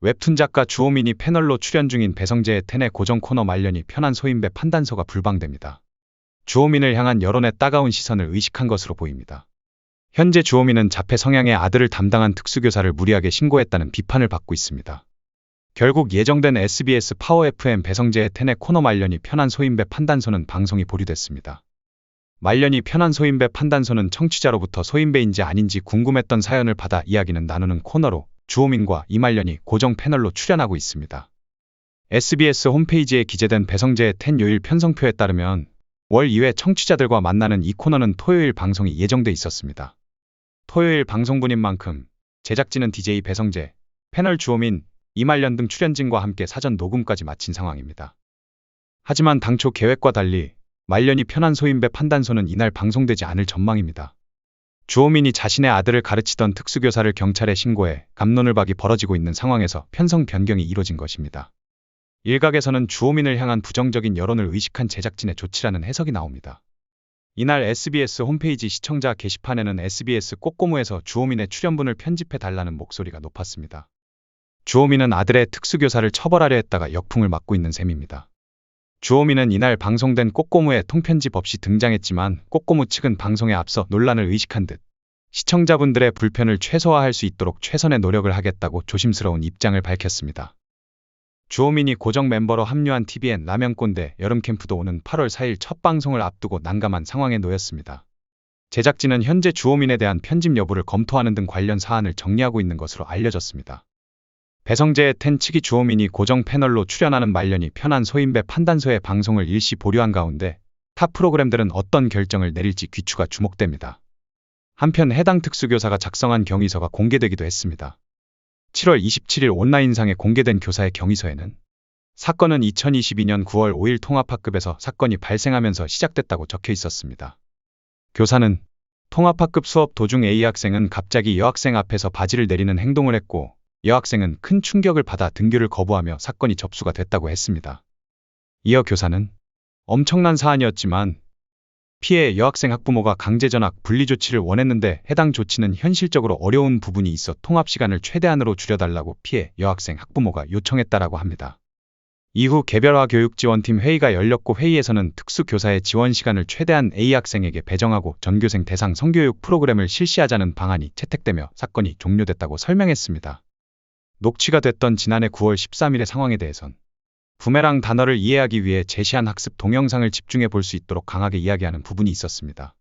웹툰 작가 주호민이 패널로 출연 중인 배성재의 텐의 고정 코너 말년이 편한 소인배 판단서가 불방됩니다. 주호민을 향한 여론의 따가운 시선을 의식한 것으로 보입니다. 현재 주호민은 자폐 성향의 아들을 담당한 특수교사를 무리하게 신고했다는 비판을 받고 있습니다. 결국 예정된 SBS 파워 FM 배성재의 텐의 코너 말년이 편한 소인배 판단서는 방송이 보류됐습니다. 말년이 편한 소인배 판단서는 청취자로부터 소인배인지 아닌지 궁금했던 사연을 받아 이야기는 나누는 코너로 주호민과 이말년이 고정 패널로 출연하고 있습니다. SBS 홈페이지에 기재된 배성재의 텐 요일 편성표에 따르면 월 2회 청취자들과 만나는 이 코너는 토요일 방송이 예정돼 있었습니다. 토요일 방송분인 만큼 제작진은 DJ 배성재, 패널 주호민, 이말년 등 출연진과 함께 사전 녹음까지 마친 상황입니다. 하지만 당초 계획과 달리 말년이 편한 소인배 판단서는 이날 방송되지 않을 전망입니다. 주호민이 자신의 아들을 가르치던 특수교사를 경찰에 신고해 감론을박이 벌어지고 있는 상황에서 편성 변경이 이뤄진 것입니다. 일각에서는 주호민을 향한 부정적인 여론을 의식한 제작진의 조치라는 해석이 나옵니다. 이날 SBS 홈페이지 시청자 게시판에는 SBS 꼬꼬무에서 주호민의 출연분을 편집해 달라는 목소리가 높았습니다. 주호민은 아들의 특수교사를 처벌하려 했다가 역풍을 맞고 있는 셈입니다. 주호민은 이날 방송된 꼬꼬무에 통편집 없이 등장했지만 꼬꼬무 측은 방송에 앞서 논란을 의식한 듯 시청자분들의 불편을 최소화할 수 있도록 최선의 노력을 하겠다고 조심스러운 입장을 밝혔습니다. 주호민이 고정 멤버로 합류한 TVN 라면꼰대 여름캠프도 오는 8월 4일 첫 방송을 앞두고 난감한 상황에 놓였습니다. 제작진은 현재 주호민에 대한 편집 여부를 검토하는 등 관련 사안을 정리하고 있는 것으로 알려졌습니다. 배성재의 텐 측이 주호민이 고정 패널로 출연하는 말년이 편한 소인배 판단서의 방송을 일시 보류한 가운데 타 프로그램들은 어떤 결정을 내릴지 귀추가 주목됩니다. 한편 해당 특수교사가 작성한 경위서가 공개되기도 했습니다. 7월 27일 온라인상에 공개된 교사의 경위서에는 사건은 2022년 9월 5일 통합학급에서 사건이 발생하면서 시작됐다고 적혀 있었습니다. 교사는 통합학급 수업 도중 A 학생은 갑자기 여학생 앞에서 바지를 내리는 행동을 했고 여학생은 큰 충격을 받아 등교를 거부하며 사건이 접수가 됐다고 했습니다. 이어 교사는 엄청난 사안이었지만 피해 여학생 학부모가 강제 전학 분리 조치를 원했는데 해당 조치는 현실적으로 어려운 부분이 있어 통합 시간을 최대한으로 줄여달라고 피해 여학생 학부모가 요청했다라고 합니다. 이후 개별화 교육지원팀 회의가 열렸고 회의에서는 특수교사의 지원 시간을 최대한 A 학생에게 배정하고 전교생 대상 성교육 프로그램을 실시하자는 방안이 채택되며 사건이 종료됐다고 설명했습니다. 녹취가 됐던 지난해 9월 13일의 상황에 대해선 부메랑 단어를 이해하기 위해 제시한 학습 동영상을 집중해 볼 수 있도록 강하게 이야기하는 부분이 있었습니다.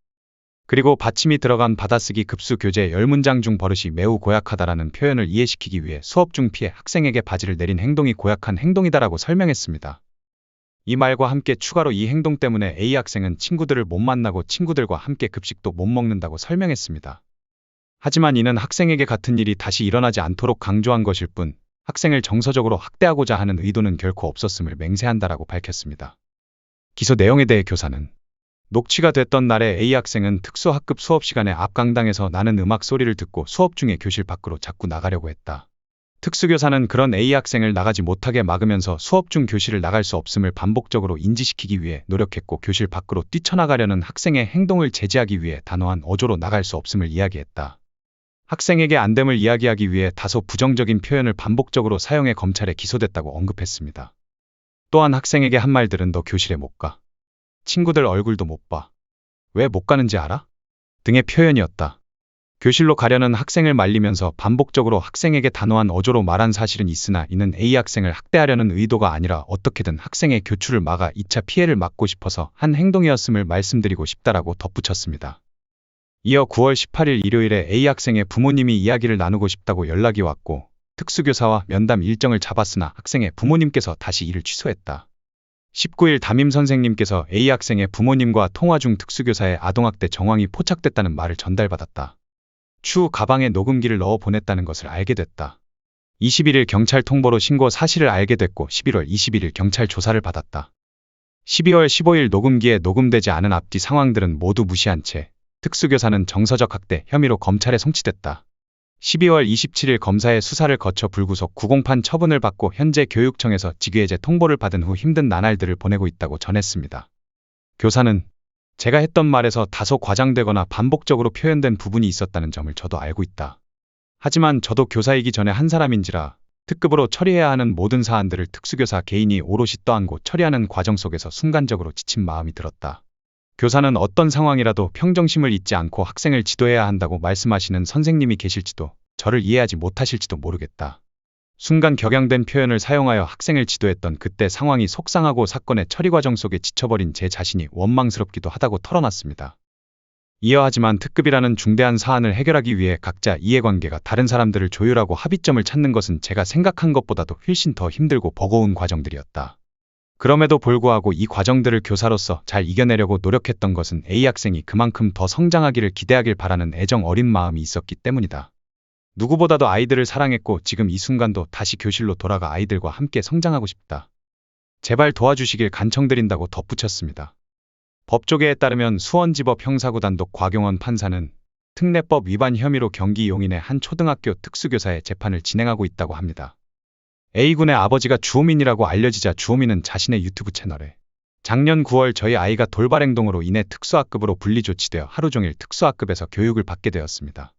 그리고 받침이 들어간 받아쓰기 급수 교재 10문장 중 버릇이 매우 고약하다라는 표현을 이해시키기 위해 수업 중 피해 학생에게 바지를 내린 행동이 고약한 행동이다라고 설명했습니다. 이 말과 함께 추가로 이 행동 때문에 A 학생은 친구들을 못 만나고 친구들과 함께 급식도 못 먹는다고 설명했습니다. 하지만 이는 학생에게 같은 일이 다시 일어나지 않도록 강조한 것일 뿐 학생을 정서적으로 학대하고자 하는 의도는 결코 없었음을 맹세한다라고 밝혔습니다. 기소 내용에 대해 교사는 녹취가 됐던 날에 A 학생은 특수학급 수업 시간에 앞 강당에서 나는 음악 소리를 듣고 수업 중에 교실 밖으로 자꾸 나가려고 했다. 특수교사는 그런 A 학생을 나가지 못하게 막으면서 수업 중 교실을 나갈 수 없음을 반복적으로 인지시키기 위해 노력했고 교실 밖으로 뛰쳐나가려는 학생의 행동을 제지하기 위해 단호한 어조로 나갈 수 없음을 이야기했다. 학생에게 안됨을 이야기하기 위해 다소 부정적인 표현을 반복적으로 사용해 검찰에 기소됐다고 언급했습니다. 또한 학생에게 한 말들은 너 교실에 못 가. 친구들 얼굴도 못 봐. 왜 못 가는지 알아? 등의 표현이었다. 교실로 가려는 학생을 말리면서 반복적으로 학생에게 단호한 어조로 말한 사실은 있으나 이는 A 학생을 학대하려는 의도가 아니라 어떻게든 학생의 교출을 막아 2차 피해를 막고 싶어서 한 행동이었음을 말씀드리고 싶다라고 덧붙였습니다. 이어 9월 18일 일요일에 A 학생의 부모님이 이야기를 나누고 싶다고 연락이 왔고 특수교사와 면담 일정을 잡았으나 학생의 부모님께서 다시 일을 취소했다. 19일 담임 선생님께서 A 학생의 부모님과 통화 중 특수교사의 아동학대 정황이 포착됐다는 말을 전달받았다. 추후 가방에 녹음기를 넣어 보냈다는 것을 알게 됐다. 21일 경찰 통보로 신고 사실을 알게 됐고 11월 21일 경찰 조사를 받았다. 12월 15일 녹음기에 녹음되지 않은 앞뒤 상황들은 모두 무시한 채 특수교사는 정서적 학대 혐의로 검찰에 송치됐다. 12월 27일 검사의 수사를 거쳐 불구속 구공판 처분을 받고 현재 교육청에서 직위해제 통보를 받은 후 힘든 나날들을 보내고 있다고 전했습니다. 교사는 제가 했던 말에서 다소 과장되거나 반복적으로 표현된 부분이 있었다는 점을 저도 알고 있다. 하지만 저도 교사이기 전에 한 사람인지라 특급으로 처리해야 하는 모든 사안들을 특수교사 개인이 오롯이 떠안고 처리하는 과정 속에서 순간적으로 지친 마음이 들었다. 교사는 어떤 상황이라도 평정심을 잊지 않고 학생을 지도해야 한다고 말씀하시는 선생님이 계실지도 저를 이해하지 못하실지도 모르겠다. 순간 격양된 표현을 사용하여 학생을 지도했던 그때 상황이 속상하고 사건의 처리 과정 속에 지쳐버린 제 자신이 원망스럽기도 하다고 털어놨습니다. 이어 하지만 특급이라는 중대한 사안을 해결하기 위해 각자 이해관계가 다른 사람들을 조율하고 합의점을 찾는 것은 제가 생각한 것보다도 훨씬 더 힘들고 버거운 과정들이었다. 그럼에도 불구하고 이 과정들을 교사로서 잘 이겨내려고 노력했던 것은 A 학생이 그만큼 더 성장하기를 기대하길 바라는 애정 어린 마음이 있었기 때문이다. 누구보다도 아이들을 사랑했고 지금 이 순간도 다시 교실로 돌아가 아이들과 함께 성장하고 싶다. 제발 도와주시길 간청드린다고 덧붙였습니다. 법조계에 따르면 수원지법 형사구 단독 곽용원 판사는 특례법 위반 혐의로 경기 용인의 한 초등학교 특수교사의 재판을 진행하고 있다고 합니다. A군의 아버지가 주호민이라고 알려지자 주호민은 자신의 유튜브 채널에 작년 9월 저희 아이가 돌발 행동으로 인해 특수학급으로 분리 조치되어 하루 종일 특수학급에서 교육을 받게 되었습니다.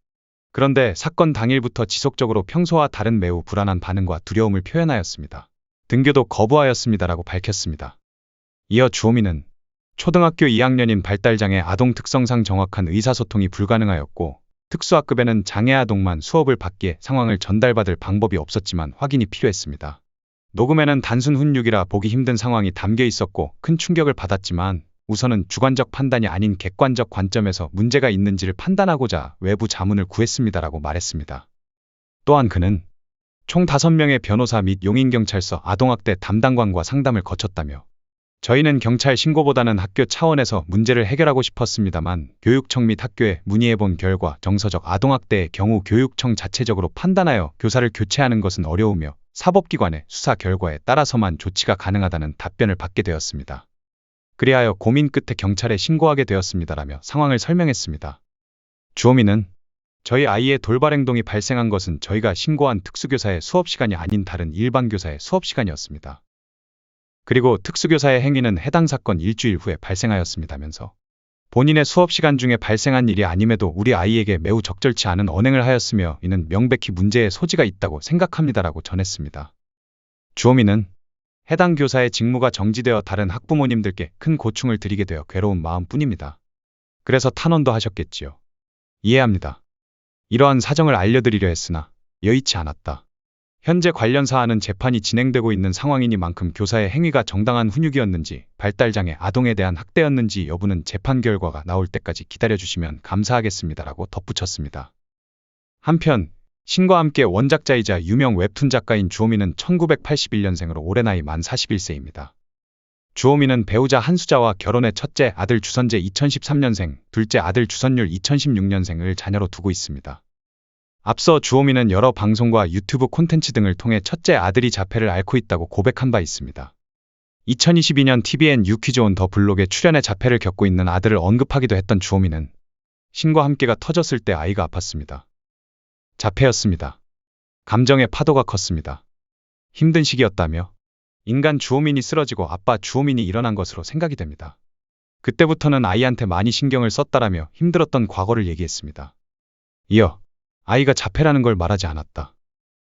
그런데 사건 당일부터 지속적으로 평소와 다른 매우 불안한 반응과 두려움을 표현하였습니다. 등교도 거부하였습니다라고 밝혔습니다. 이어 주호민은 초등학교 2학년인 발달장애 아동 특성상 정확한 의사소통이 불가능하였고 특수학급에는 장애 아동만 수업을 받기에 상황을 전달받을 방법이 없었지만 확인이 필요했습니다. 녹음에는 단순 훈육이라 보기 힘든 상황이 담겨 있었고 큰 충격을 받았지만 우선은 주관적 판단이 아닌 객관적 관점에서 문제가 있는지를 판단하고자 외부 자문을 구했습니다라고 말했습니다. 또한 그는 총 5명의 변호사 및 용인경찰서 아동학대 담당관과 상담을 거쳤다며 저희는 경찰 신고보다는 학교 차원에서 문제를 해결하고 싶었습니다만 교육청 및 학교에 문의해본 결과 정서적 아동학대의 경우 교육청 자체적으로 판단하여 교사를 교체하는 것은 어려우며 사법기관의 수사 결과에 따라서만 조치가 가능하다는 답변을 받게 되었습니다. 그리하여 고민 끝에 경찰에 신고하게 되었습니다라며 상황을 설명했습니다. 주호민은 저희 아이의 돌발 행동이 발생한 것은 저희가 신고한 특수교사의 수업 시간이 아닌 다른 일반 교사의 수업 시간이었습니다. 그리고 특수교사의 행위는 해당 사건 일주일 후에 발생하였습니다면서 본인의 수업 시간 중에 발생한 일이 아님에도 우리 아이에게 매우 적절치 않은 언행을 하였으며 이는 명백히 문제의 소지가 있다고 생각합니다라고 전했습니다. 주호민은 해당 교사의 직무가 정지되어 다른 학부모님들께 큰 고충을 드리게 되어 괴로운 마음뿐입니다. 그래서 탄원도 하셨겠지요. 이해합니다. 이러한 사정을 알려드리려 했으나 여의치 않았다. 현재 관련 사안은 재판이 진행되고 있는 상황이니만큼 교사의 행위가 정당한 훈육이었는지 발달장애 아동에 대한 학대였는지 여부는 재판 결과가 나올 때까지 기다려주시면 감사하겠습니다라고 덧붙였습니다. 한편 신과 함께 원작자이자 유명 웹툰 작가인 주호민은 1981년생으로 올해 나이 만 41세입니다. 주호민은 배우자 한수자와 결혼해 첫째 아들 주선재 2013년생, 둘째 아들 주선율 2016년생을 자녀로 두고 있습니다. 앞서 주호민은 여러 방송과 유튜브 콘텐츠 등을 통해 첫째 아들이 자폐를 앓고 있다고 고백한 바 있습니다. 2022년 TVN 유퀴즈 온 더 블록에 출연해 자폐를 겪고 있는 아들을 언급하기도 했던 주호민은 신과 함께가 터졌을 때 아이가 아팠습니다. 자폐였습니다. 감정의 파도가 컸습니다. 힘든 시기였다며 인간 주호민이 쓰러지고 아빠 주호민이 일어난 것으로 생각이 됩니다. 그때부터는 아이한테 많이 신경을 썼다라며 힘들었던 과거를 얘기했습니다. 이어 아이가 자폐라는 걸 말하지 않았다.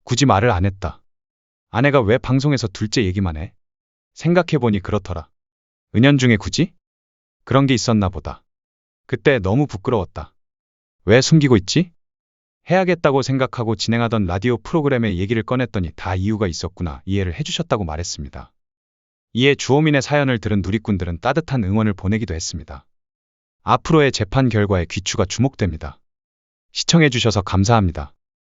굳이 말을 안 했다. 아내가 왜 방송에서 둘째 얘기만 해? 생각해보니 그렇더라. 은연중에 굳이? 그런 게 있었나 보다. 그때 너무 부끄러웠다. 왜 숨기고 있지? 해야겠다고 생각하고 진행하던 라디오 프로그램에 얘기를 꺼냈더니 다 이유가 있었구나 이해를 해주셨다고 말했습니다. 이에 주호민의 사연을 들은 누리꾼들은 따뜻한 응원을 보내기도 했습니다. 앞으로의 재판 결과에 귀추가 주목됩니다. 시청해주셔서 감사합니다.